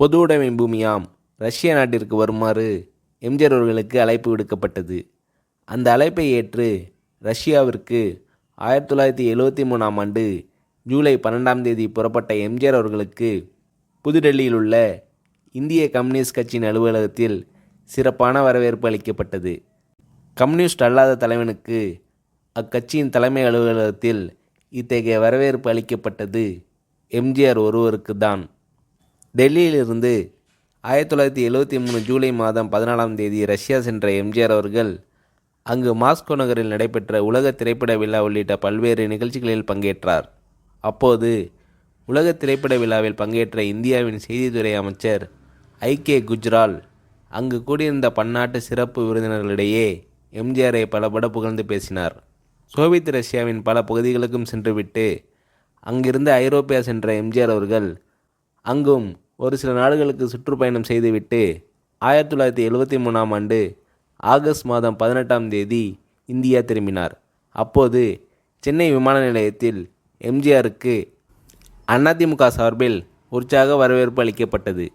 பொது உடைமை பூமியாம். ரஷ்ய நாட்டிற்கு வருமாறு எம்ஜிஆர் அவர்களுக்கு அழைப்பு விடுக்கப்பட்டது. அந்த அழைப்பை ஏற்று ரஷ்யாவிற்கு ஆயிரத்தி தொள்ளாயிரத்தி எழுவத்தி மூணாம் ஆண்டு ஜூலை பன்னெண்டாம் தேதி புறப்பட்ட எம்ஜிஆர் அவர்களுக்கு புதுடெல்லியில் உள்ள இந்திய கம்யூனிஸ்ட் கட்சியின் அலுவலகத்தில் சிறப்பான வரவேற்பு அளிக்கப்பட்டது. கம்யூனிஸ்ட் அல்லாத தலைவனுக்கு அக்கட்சியின் தலைமை அலுவலகத்தில் இத்தகைய வரவேற்பு அளிக்கப்பட்டது எம்ஜிஆர் ஒருவருக்கு தான் டெல்லியிலிருந்து ஆயிரத்தி தொள்ளாயிரத்தி எழுவத்தி மூணு ஜூலை மாதம் பதினாலாம் தேதி ரஷ்யா சென்ற எம்ஜிஆர் அவர்கள் அங்கு மாஸ்கோ நகரில் நடைபெற்ற உலக திரைப்பட விழா உள்ளிட்ட பல்வேறு நிகழ்ச்சிகளில் பங்கேற்றார். அப்போது உலக திரைப்பட விழாவில் பங்கேற்ற இந்தியாவின் செய்தித்துறை அமைச்சர் ஐ கே குஜ்ரால் அங்கு கூடியிருந்த பன்னாட்டு சிறப்பு விருந்தினர்களிடையே எம்ஜிஆரை பலபட புகழ்ந்து பேசினார். சோவியத் ரஷ்யாவின் பல பகுதிகளுக்கும் சென்றுவிட்டு அங்கிருந்து ஐரோப்பியா சென்ற எம்ஜிஆர் அவர்கள் அங்கும் ஒரு சில நாடுகளுக்கு சுற்றுப்பயணம் செய்துவிட்டு ஆயிரத்தி தொள்ளாயிரத்தி எழுபத்தி மூணாம் ஆண்டு ஆகஸ்ட் மாதம் பதினெட்டாம் தேதி இந்தியா திரும்பினார். அப்போது சென்னை விமான நிலையத்தில் எம்ஜிஆருக்கு அதிமுக சார்பில் உற்சாக வரவேற்பு அளிக்கப்பட்டது.